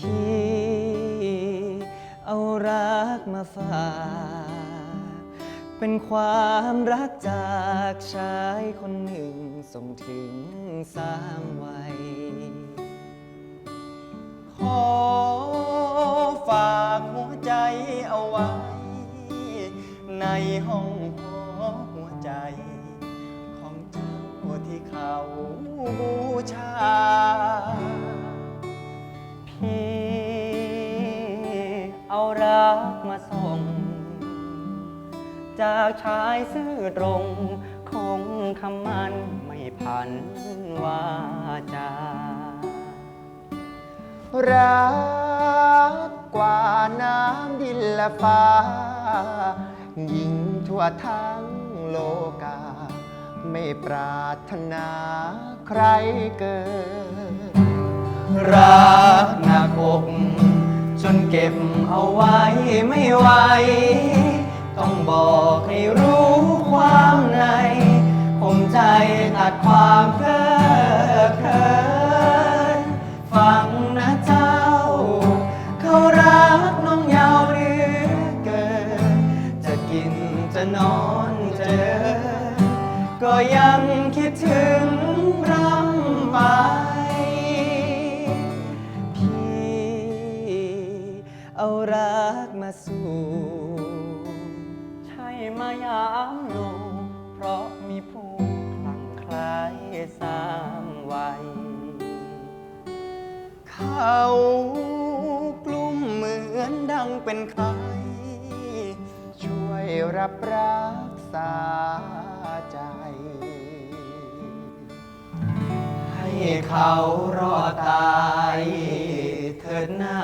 ที่เอารักมาฝาก เป็นความรักจากชายคนหนึ่ง ส่งถึงสามวัย ขอฝากหัวใจเอาไว้ ในห้องหอหัวใจ ของเจ้าที่เขาบูชา รักมาส่ง จากชายซื่อตรง คงคำมันไม่พันวาจา รักกว่าน้ำดินและฟ้า ยิ่งทั่วทั้งโลกา ไม่ปรารถนาใครเกินรักหนักอก นเก็บเอาไว้ไม่ไหว ต้องบอกให้รู้ความในคมใจตัดความเพ้อเคินฟังนะเจ้า เขารักน้องยาวเหลือเกิน จะกินจะนอนเจอก็ยังคิดถึงรำไป เอารักมาสู่ใช่มายามลงเพราะมีผู้คลั่งไคล้สร้างไว้เขากลุ่มเหมือนดังเป็นใครช่วยรับรักษาใจ ให้เขารอดตายเถิดนา